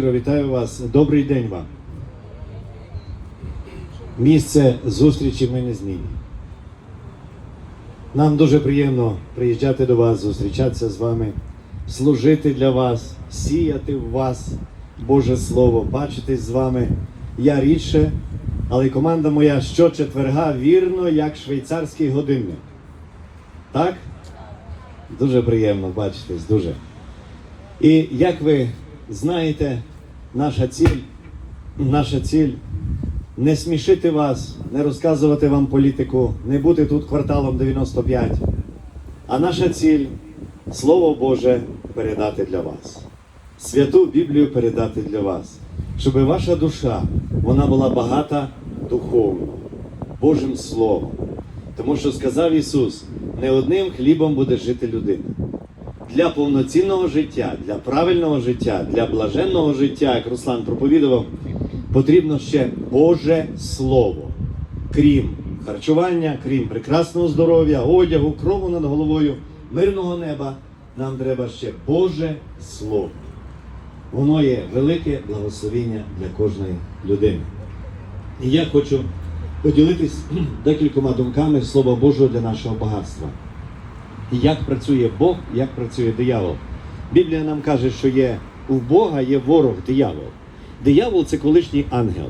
Вітаю вас. Добрий день вам. Місце зустрічі ми не змінюємо. Нам дуже приємно приїжджати до вас, зустрічатися з вами, служити для вас, сіяти в вас Боже Слово, бачитись з вами. Я рідше, але команда моя щочетверга вірно, як швейцарський годинник. Так? Дуже приємно бачитись, дуже. І як ви знаєте, наша ціль, наша ціль не смішити вас, не розказувати вам політику, не бути тут кварталом 95. А наша ціль Слово Боже передати для вас. Святу Біблію передати для вас, щоб ваша душа вона була багата духовно, Божим Словом. Тому що сказав Ісус, не одним хлібом буде жити людина для повноцінного життя, для правильного життя, для блаженного життя, як Руслан проповідував, потрібно ще Боже Слово. Крім харчування, крім прекрасного здоров'я, одягу, крову над головою, мирного неба, нам треба ще Боже Слово. Воно є велике благословіння для кожної людини. І я хочу поділитись декількома думками Слова Божого для нашого багатства як працює Бог, як працює диявол. Біблія нам каже, що є у Бога є ворог диявол. Диявол це колишній ангел,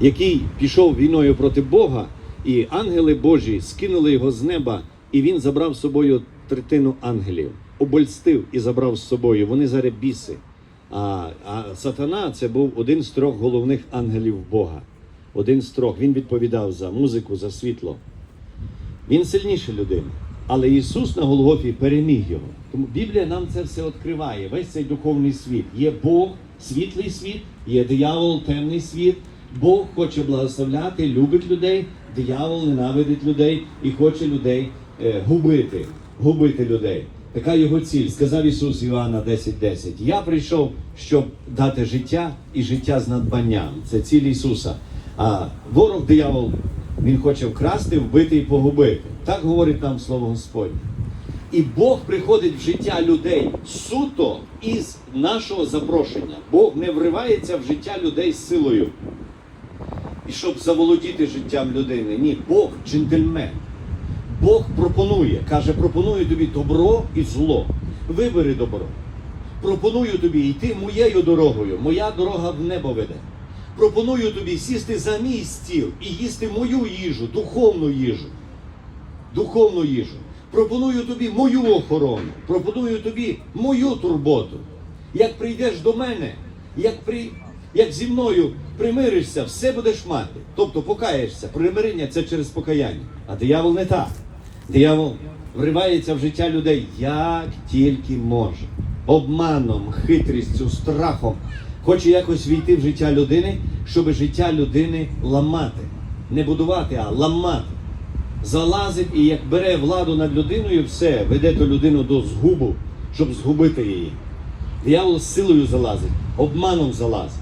який пішов війною проти Бога, і ангели Божі скинули його з неба, і він забрав з собою третину ангелів, обольстив і забрав з собою. Вони зараз біси. А, а сатана це був один з трьох головних ангелів Бога. Один з трьох. Він відповідав за музику, за світло. Він сильніше людини. Але Ісус на Голгофі переміг його. Тому Біблія нам це все відкриває. Весь цей духовний світ. Є Бог, світлий світ, є диявол, темний світ. Бог хоче благословляти, любить людей, диявол ненавидить людей і хоче людей е, губити, губити людей. Така його ціль. Сказав Ісус Іоанна 10.10. Я прийшов, щоб дати життя і життя з надбанням. Це ціль Ісуса. А ворог диявол він хоче вкрасти, вбити і погубити. Так говорить нам слово Господнє. І Бог приходить в життя людей суто із нашого запрошення. Бог не вривається в життя людей силою. І щоб заволодіти життям людини. Ні, Бог джентльмен. Бог пропонує, каже, пропоную тобі добро і зло. Вибери добро. Пропоную тобі йти моєю дорогою. Моя дорога в небо веде. Пропоную тобі сісти за мій стіл і їсти мою їжу, духовну їжу. Духовну їжу. Пропоную тобі мою охорону, пропоную тобі мою турботу. Як прийдеш до мене, як при, як зі мною примиришся, все будеш мати. Тобто покаєшся. Примирення це через покаяння. А диявол не так. Диявол вривається в життя людей як тільки може. Обманом, хитрістю, страхом. Хоче якось війти в життя людини, щоб життя людини ламати. Не будувати, а ламати. Залазить і як бере владу над людиною, все, веде ту людину до згубу, щоб згубити її. Диявол силою залазить, обманом залазить.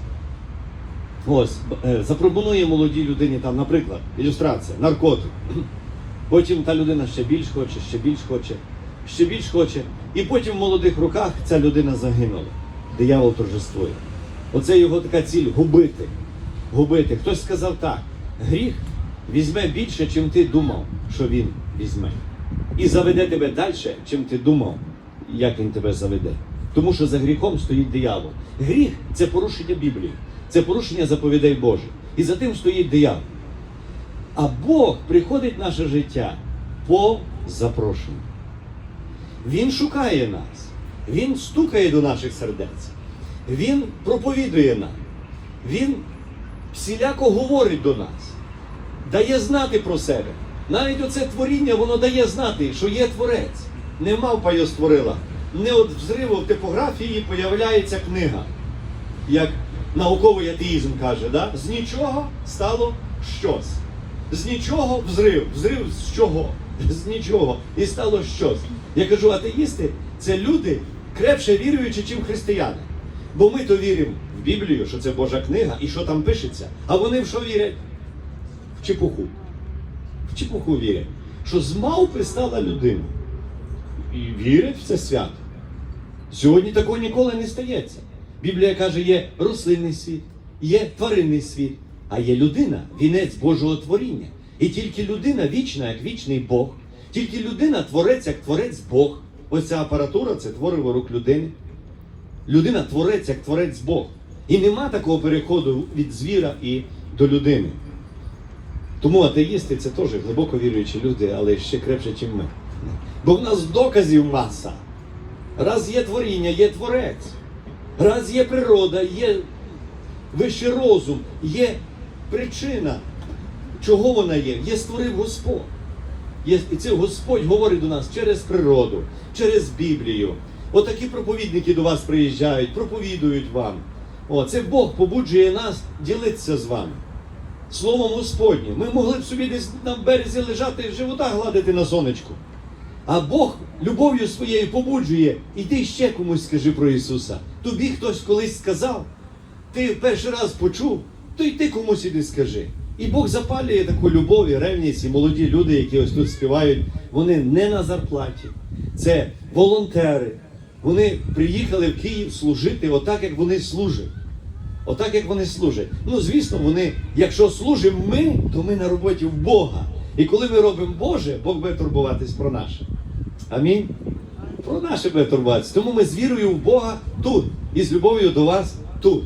Ось, е, запропонує молодій людині там, наприклад, ілюстрація, наркотик. Потім та людина ще більш хоче, ще більш хоче, ще більш хоче. І потім в молодих руках ця людина загинула. Диявол торжествує. Оце його така ціль губити. Губити. Хтось сказав так: гріх візьме більше, чим ти думав, що він візьме. І заведе тебе далі, чим ти думав, як він тебе заведе. Тому що за гріхом стоїть диявол. Гріх це порушення Біблії, це порушення заповідей Божих. І за тим стоїть диявол. А Бог приходить в наше життя по запрошенню. Він шукає нас, Він стукає до наших сердець, Він проповідує нам, Він всіляко говорить до нас, дає знати про себе. Навіть оце творіння, воно дає знати, що є творець. Не мавпа його створила. Не от взриву в типографії появляється книга. Як науковий атеїзм каже, да? з нічого стало щось. З нічого взрив. Взрив з чого? З нічого. І стало щось. Я кажу, атеїсти це люди крепше віруючі, чим християни. Бо ми то віримо в Біблію, що це Божа книга і що там пишеться. А вони в що вірять? В чепуху. В чепуху вірять. Що з мавпи стала людина. І вірять в це свято. Сьогодні такого ніколи не стається. Біблія каже, є рослинний світ, є тваринний світ, а є людина, вінець Божого творіння. І тільки людина вічна, як вічний Бог, тільки людина творець, як творець Бог. Ось ця апаратура це твориво рук людини. Людина творець, як творець Бог. І нема такого переходу від звіра і до людини. Тому атеїсти це теж глибоко віруючі люди, але ще крепше, ніж ми. Бо в нас доказів маса. Раз є творіння, є творець. Раз є природа, є вищий розум, є причина, чого вона є. Є створив Господь. І це Господь говорить до нас через природу, через Біблію. Отакі проповідники до вас приїжджають, проповідують вам. О, це Бог побуджує нас ділитися з вами. Словом Господнім. Ми могли б собі десь на березі лежати і живота гладити на сонечку. А Бог любов'ю своєю побуджує, іди ще комусь скажи про Ісуса. Тобі хтось колись сказав, ти перший раз почув, то й ти комусь іди скажи. І Бог запалює таку любов і ревність, і молоді люди, які ось тут співають, вони не на зарплаті. Це волонтери. Вони приїхали в Київ служити отак, як вони служать. Отак, як вони служать. Ну, звісно, вони, якщо служимо ми, то ми на роботі в Бога. І коли ми робимо Боже, Бог буде турбуватись про наше. Амінь. Про наше буде турбуватися. Тому ми з вірою в Бога тут. І з любов'ю до вас тут.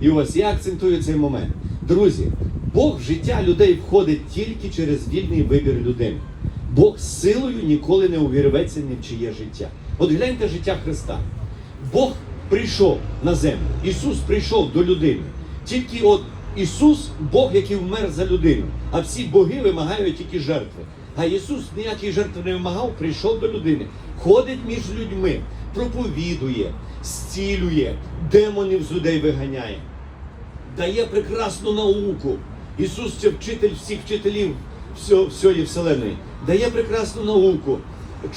І ось я акцентую цей момент. Друзі, Бог в життя людей входить тільки через вільний вибір людини. Бог силою ніколи не увірветься ні в чиє життя. От гляньте життя Христа. Бог прийшов на землю. Ісус прийшов до людини. Тільки от Ісус Бог, який вмер за людину. А всі боги вимагають тільки жертви. А Ісус ніякої жертви не вимагав, прийшов до людини, ходить між людьми, проповідує, зцілює, демонів з людей виганяє, дає прекрасну науку. Ісус це вчитель всіх вчителів всього, всієї вселеної. Дає прекрасну науку,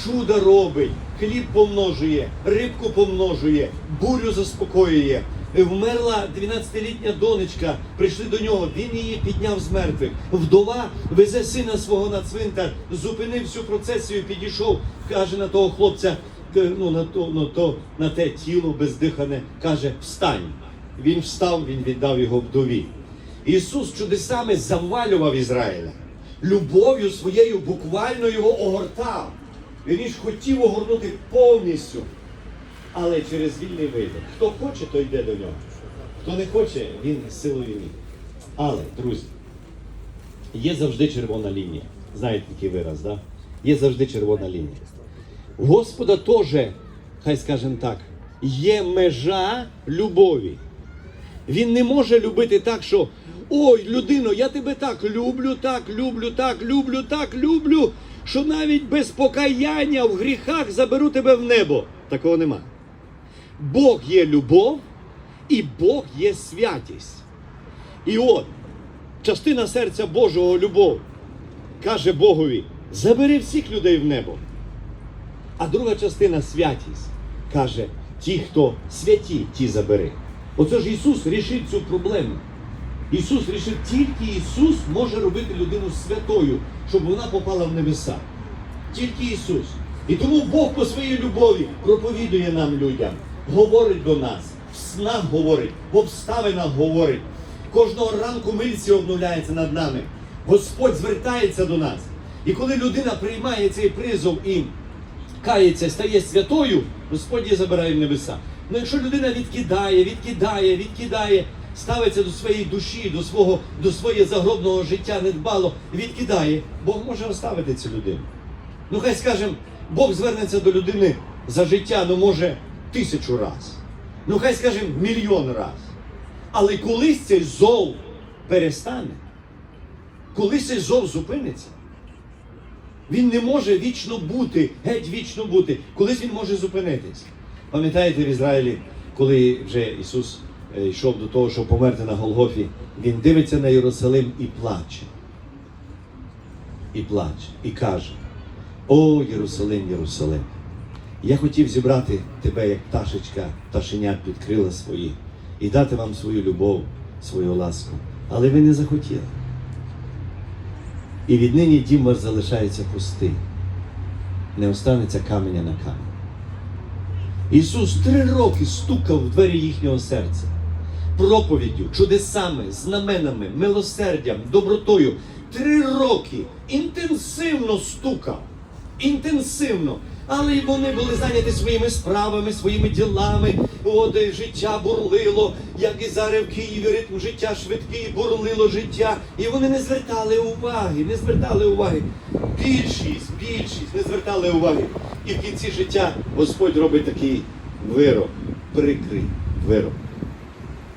чуда робить, хліб помножує, рибку помножує, бурю заспокоює. Вмерла 12-літня донечка, прийшли до нього, він її підняв з мертвих. Вдова везе сина свого на цвинтар, зупинив всю процесію, підійшов, каже на того хлопця, ну, на, то, ну, то, на те тіло бездихане, каже, встань. Він встав, він віддав його вдові. Ісус чудесами завалював Ізраїля. Любов'ю своєю буквально його огортав. Ж хотів огорнути повністю. Але через вільний вибір. Хто хоче, то йде до нього. Хто не хоче, він силою ні. Але, друзі, є завжди червона лінія. Знаєте такий вираз, да? Є завжди червона лінія. Господа теж, хай скажемо так, є межа любові. Він не може любити так, що ой, людино, я тебе так люблю, так люблю, так люблю, так люблю, що навіть без покаяння в гріхах заберу тебе в небо. Такого нема. Бог є любов і Бог є святість. І от частина серця Божого любов каже Богові: забери всіх людей в небо. А друга частина святість каже: ті, хто святі, ті забери. Оце ж Ісус рішив цю проблему. Ісус рішив, тільки Ісус може робити людину святою, щоб вона попала в небеса. Тільки Ісус. І тому Бог по своїй любові проповідує нам людям, говорить до нас, в снах говорить, в обставинах говорить. Кожного ранку мильці обновляється над нами. Господь звертається до нас. І коли людина приймає цей призов і кається, стає святою, Господь її забирає в небеса. Ну якщо людина відкидає, відкидає, відкидає, ставиться до своєї душі, до свого до своєї загробного життя недбало, відкидає, Бог може оставити цю людину. Ну хай скажемо, Бог звернеться до людини за життя, ну може, тисячу раз. Ну хай скажемо, мільйон раз. Але колись цей зов перестане, колись цей зов зупиниться. Він не може вічно бути, геть вічно бути. Колись він може зупинитись. Пам'ятаєте в Ізраїлі, коли вже Ісус йшов до того, щоб померти на Голгофі, Він дивиться на Єрусалим і плаче. І плаче, і каже: О, Єрусалим, Єрусалим, я хотів зібрати тебе, як пташечка, пташенят під крила свої, і дати вам свою любов, свою ласку. Але ви не захотіли. І віднині дім ваш залишається пустий. Не останеться каменя на камінь. Ісус три роки стукав в двері їхнього серця. Проповіддю, чудесами, знаменами, милосердям, добротою. Три роки інтенсивно стукав. Інтенсивно. Але й вони були зайняті своїми справами, своїми ділами. От життя бурлило, як і зараз в Києві ритм життя швидкий, бурлило життя. І вони не звертали уваги, не звертали уваги. Більшість, більшість не звертали уваги. І в кінці життя Господь робить такий вирок, прикрий вирок.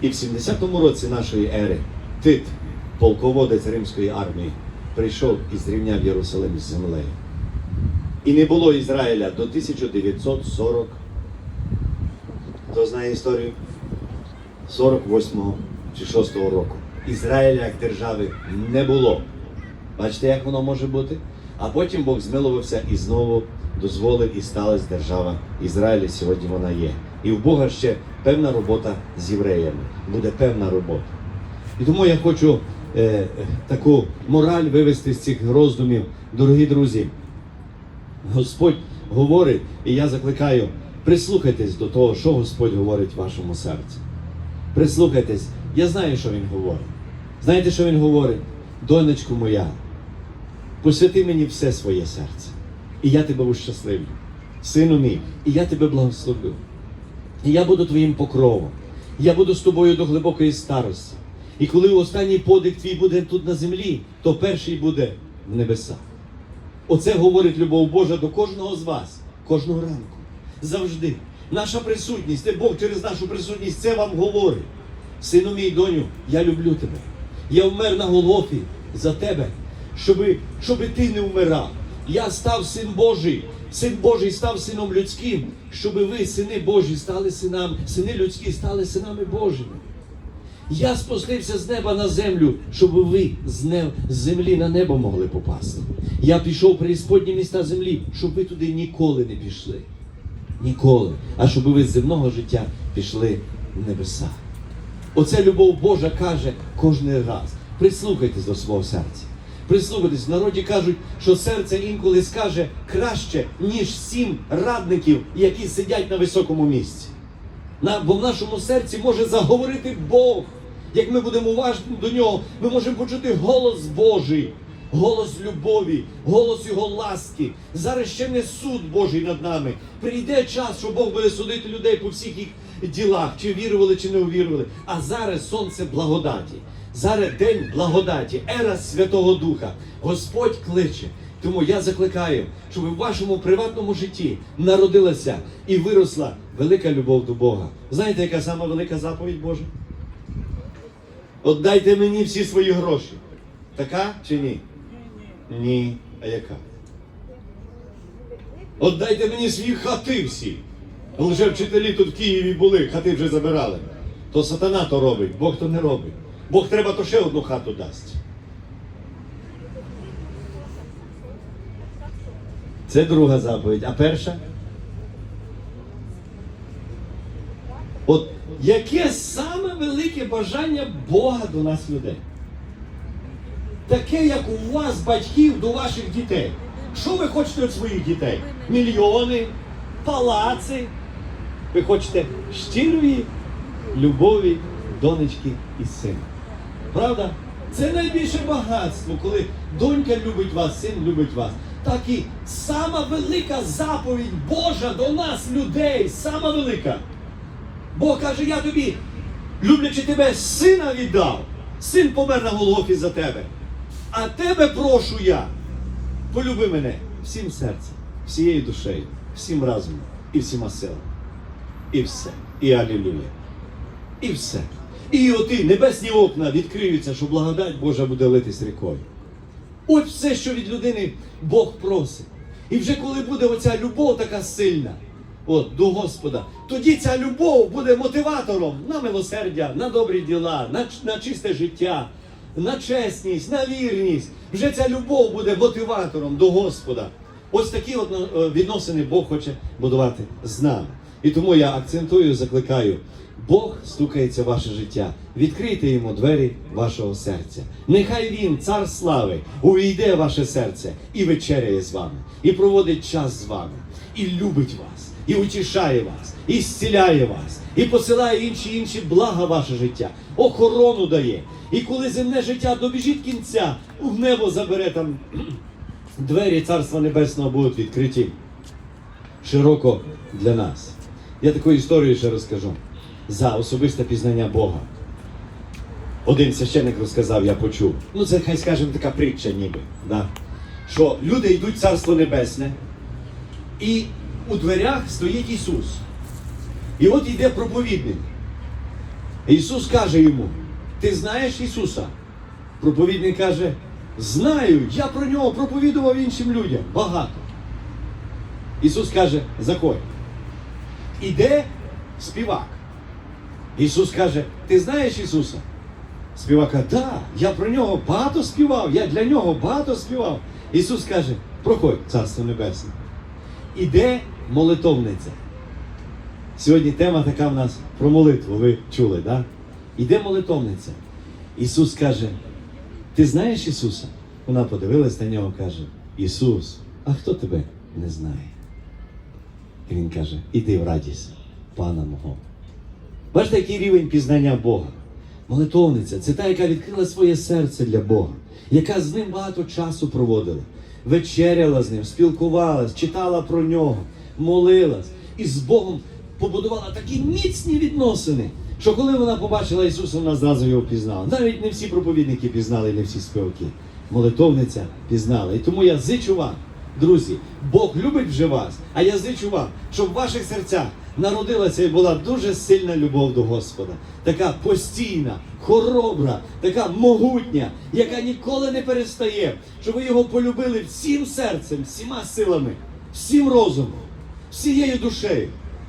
І в 70-му році нашої ери Тит, полководець римської армії, прийшов і зрівняв Єрусалим з землею. І не було Ізраїля до 1940. Хто знає історію? 48-го чи 6-го року. Ізраїля як держави не було. Бачите, як воно може бути? А потім Бог змилувався і знову дозволив і сталася держава Ізраїля. Сьогодні вона є. І в Бога ще певна робота з євреями. Буде певна робота. І тому я хочу е, таку мораль вивести з цих роздумів, дорогі друзі. Господь говорить, і я закликаю, прислухайтесь до того, що Господь говорить в вашому серці. Прислухайтесь, я знаю, що Він говорить. Знаєте, що Він говорить? Донечко моя, посвяти мені все своє серце, і я тебе ущасливлю. Сину мій, і я тебе благословлю. І я буду твоїм покровом. Я буду з тобою до глибокої старості. І коли останній подих твій буде тут на землі, то перший буде в небесах. Оце говорить любов Божа до кожного з вас, кожного ранку. Завжди. Наша присутність, це Бог через нашу присутність це вам говорить. Сину мій доню, я люблю тебе. Я вмер на Голгофі за тебе, щоби, щоби ти не вмирав. Я став син Божий, син Божий став сином людським, щоби ви, сини Божі, стали синами, сини людські стали синами Божими. Я спустився з неба на землю, щоб ви з, неб, з землі на небо могли попасти. Я пішов при ісподні міста землі, щоб ви туди ніколи не пішли. Ніколи. А щоб ви з земного життя пішли в небеса. Оце любов Божа каже кожен раз. Прислухайтесь до свого серця. Прислухайтесь, в народі кажуть, що серце інколи скаже краще, ніж сім радників, які сидять на високому місці. На, бо в нашому серці може заговорити Бог. Як ми будемо уважні до нього, ми можемо почути голос Божий, голос любові, голос Його ласки. Зараз ще не суд Божий над нами. Прийде час, що Бог буде судити людей по всіх їх ділах, чи вірували, чи не увірували. А зараз сонце благодаті. Зараз день благодаті, ера Святого Духа. Господь кличе. Тому я закликаю, щоб в вашому приватному житті народилася і виросла велика любов до Бога. Знаєте, яка сама велика заповідь Божа? Отдайте мені всі свої гроші. Така чи ні? Ні. А яка? Отдайте мені свої хати всі. Лише вчителі тут в Києві були, хати вже забирали. То сатана то робить, Бог то не робить. Бог треба то ще одну хату дасть. Це друга заповідь. А перша? От яке саме велике бажання Бога до нас людей? Таке, як у вас, батьків, до ваших дітей. Що ви хочете від своїх дітей? Мільйони, палаци. Ви хочете щирої любові, донечки і сина. Правда? Це найбільше багатство, коли донька любить вас, син любить вас. Так і сама велика заповідь Божа до нас, людей, сама велика. Бог каже, я тобі, люблячи тебе, сина віддав. Син помер на Голгофі за тебе. А тебе прошу я. Полюби мене всім серцем, всією душею, всім разумом і всіма силами. І все. І алілуя. І все. І оті небесні окна відкриються, що благодать Божа буде литись рікою. Ось все, що від людини Бог просить. І вже коли буде оця любов така сильна, от, до Господа, тоді ця любов буде мотиватором на милосердя, на добрі діла, на, на чисте життя, на чесність, на вірність. Вже ця любов буде мотиватором до Господа. Ось такі от е, відносини Бог хоче будувати з нами. І тому я акцентую, закликаю. Бог стукається в ваше життя. Відкрийте йому двері вашого серця. Нехай він, цар слави, увійде в ваше серце і вечеряє з вами, і проводить час з вами, і любить вас. і утішає вас, і зціляє вас, і посилає інші інші блага ваше життя, охорону дає. І коли земне життя добіжить кінця, в небо забере там двері Царства Небесного будуть відкриті широко для нас. Я таку історію ще розкажу за особисте пізнання Бога. Один священник розказав, я почув. Ну, це хай скажемо така притча, ніби. Да? Що люди йдуть в Царство Небесне, і у дверях стоїть Ісус. І от йде проповідник. Ісус каже йому: Ти знаєш Ісуса? Проповідник каже: Знаю, я про нього проповідував іншим людям багато. Ісус каже, заходь. Іде співак. Ісус каже, ти знаєш Ісуса? Співак каже, да, я про нього багато співав, я для нього багато співав. Ісус каже, проходь, Царство Небесне. Іде молитовниця. Сьогодні тема така в нас про молитву, ви чули, да? Іде молитовниця. Ісус каже, ти знаєш Ісуса? Вона подивилась на нього каже, Ісус, а хто тебе не знає? І він каже, іди в радість Пана мого. Бачите, який рівень пізнання Бога. Молитовниця це та, яка відкрила своє серце для Бога, яка з ним багато часу проводила, вечеряла з ним, спілкувалась, читала про нього, молилась і з Богом побудувала такі міцні відносини, що коли вона побачила Ісуса, вона зразу його пізнала. Навіть не всі проповідники пізнали, не всі співаки. Молитовниця пізнала. І тому я зичу вам, друзі, Бог любить вже вас, а я зичу вам, щоб в ваших серцях народилася і була дуже сильна любов до Господа, така постійна, хоробра, така могутня, яка ніколи не перестає, щоб ви його полюбили всім серцем, всіма силами, всім розумом, всією душею.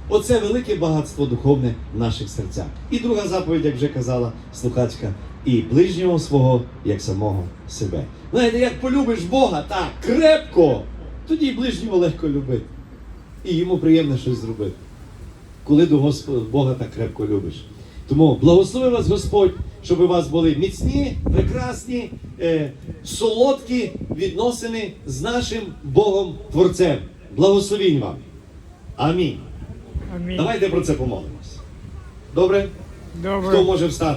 Оце велике багатство духовне в наших серцях. І друга заповідь, як вже казала слухачка, і ближнього свого, як самого себе. Знаєте, як полюбиш Бога так крепко, тоді і ближнього легко любити. І йому приємно щось зробити. Коли до Господа Бога так крепко любиш. Тому благослови вас Господь, щоб у вас були міцні, прекрасні, е, солодкі відносини з нашим Богом Творцем. Благословінь вам. Амінь. Амінь. Давайте про це помолимось. Добре? Хто може встати?